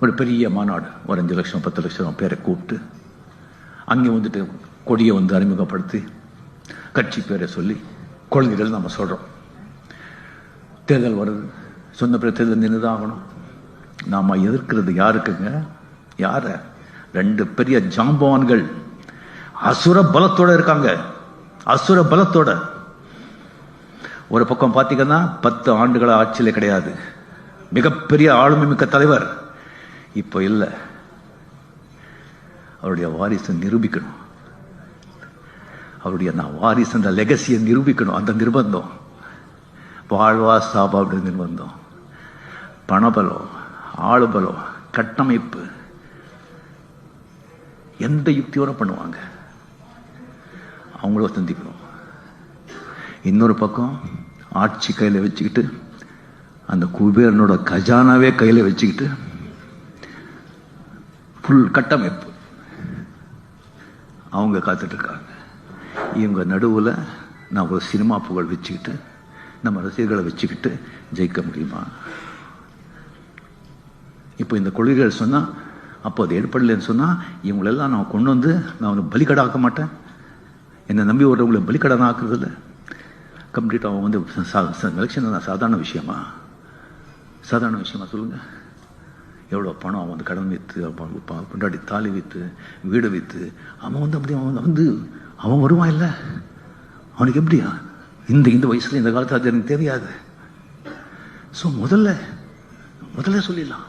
ஒரு பெரிய மாநாடு. ஒரு அஞ்சு லட்சம் பத்து லட்சம் பேரை கூப்பிட்டு அங்கே வந்துட்டு கொடியை வந்து அறிமுகப்படுத்தி கட்சி பேரை சொல்லி கொள்கைகள் நம்ம சொல்கிறோம் தேர்தல் வருது. சொன்ன பிறகு தேர்தல் நின்று ஆகணும் நாம் எதிர்க்கிறது யாருக்குங்க? யார? ரெண்டு பெரிய ஜாம்பவான்கள். அசுர பலத்தோட இருக்காங்க. அசுர பலத்தோட. ஒரு பக்கம் பார்த்தீங்கன்னா பத்து ஆண்டுகள ஆட்சியில் கிடையாது. மிகப்பெரிய ஆளுமை மிக்க தலைவர். இப்போ இல்லை. அவருடைய வாரிசை நிரூபிக்கணும். அவருடைய நான் வாரிசு அந்த லெகசியை நிரூபிக்கணும். அந்த நிர்பந்தம். வாழ்வா சாபா அப்படி நிர்பந்தம். பணபலம் ஆளுபலம் கட்டமைப்பு. எந்த யுக்தியோட பண்ணுவாங்க? அவங்கள சந்திக்கணும். இன்னொரு பக்கம் ஆட்சி கையில் வச்சுக்கிட்டு அந்த குபேரனோட கஜானாவே கையில் வச்சுக்கிட்டு ஃபுல் கட்டமைப்பு. அவங்க காத்துட்டு இருக்காங்க இவங்க நடுவில் நான் ஒரு சினிமா புகழ் வச்சுக்கிட்டு நம்ம ரசிகர்களை வச்சுக்கிட்டு ஜெயிக்க முடியுமா? இப்போ இந்த கொள்கைகள் சொன்னால் அப்போ அது ஏற்படலைன்னு சொன்னால் இவங்களெல்லாம் நான் கொண்டு வந்து நான் வந்து பலிக்கடாக்க மாட்டேன். என்னை நம்பி வர்றவங்களை பலிக்கடன் ஆக்குறதில்ல. கம்ப்ளீட் அவன் வந்து எலெக்ஷன் நான் சாதாரண விஷயமா? சாதாரண விஷயமா சொல்லுங்கள் எவ்வளோ பணம் அவன் வந்து கடன் விற்று அவன் கொண்டாடி தாலி விற்று வீடு விற்று அவன் வந்து அப்படி அவன் வந்து அவன் வருவான் இல்லை? அவனுக்கு எப்படியா? இந்த இந்த வயசுல இந்த காலத்தில் அது எனக்கு தெரியாது. ஸோ முதல்ல முதல்ல சொல்லிடலாம்.